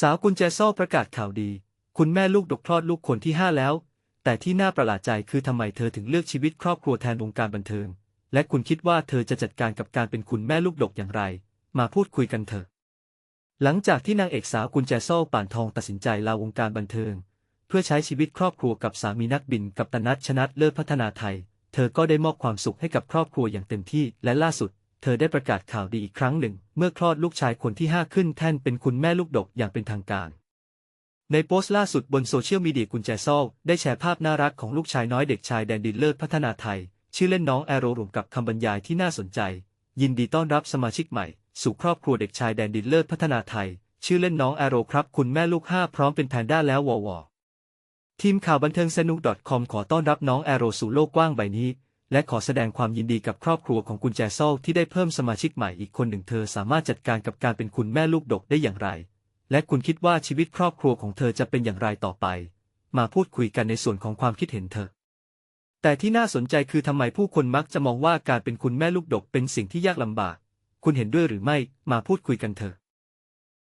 สาวกุญแจซ่อประกาศข่าวดี คุณแม่ลูกดกคลอดลูกคนที่ห้าแล้ว แต่ที่น่าประหลาดใจคือทำไมเธอถึงเลือกชีวิตครอบครัวแทนวงการบันเทิง และคุณคิดว่าเธอจะจัดการกับการเป็นคุณแม่ลูกดกอย่างไร มาพูดคุยกันเถอะ หลังจากที่นางเอกสาวกุญแจซ่อป่านทองตัดสินใจลาวงการบันเทิง เพื่อใช้ชีวิตครอบครัวกับสามีนักบินกับตนัทชนัดเลิศพัฒนาไทย เธอก็ได้มอบความสุขให้กับครอบครัวอย่างเต็มที่และล่าสุด เธอได้ประกาศข่าวดีอีกครั้งหนึ่ง เมื่อคลอดลูกชายคนที่ 5 ขึ้นแท่นเป็นคุณแม่ลูกดกอย่างเป็นทางการ ในโพสต์ล่าสุดบนโซเชียลมีเดียกุญแจโซ่ได้แชร์ภาพน่ารักของลูกชายน้อยเด็กชายแดนดินเลิศพัฒนาไทย ชื่อเล่นน้องแอโรรวมกับคำบรรยายที่น่าสนใจ ยินดีต้อนรับสมาชิกใหม่ สู่ครอบครัวเด็กชายแดนดินเลิศพัฒนาไทย ชื่อเล่นน้องแอโรครับ คุณแม่ลูกห้าพร้อมเป็นแพนด้าแล้ววอวอทีมข่าวบันเทิงสนุก .com ขอต้อนรับน้องแอโรสู่โลกกว้างใบนี้ และขอแสดงความยินดีกับครอบครัวของกุญแจโซ่ที่ได้เพิ่มสมาชิกใหม่อีกคนหนึ่งเธอสามารถจัดการกับการเป็นคุณแม่ลูกดกได้อย่างไร และคุณคิดว่าชีวิตครอบครัวของเธอจะเป็นอย่างไรต่อไป มาพูดคุยกันในส่วนของความคิดเห็นเธอ แต่ที่น่าสนใจคือทำไมผู้คนมักจะมองว่าการเป็นคุณแม่ลูกดกเป็นสิ่งที่ยากลำบาก คุณเห็นด้วยหรือไม่ มาพูดคุยกันเถอะ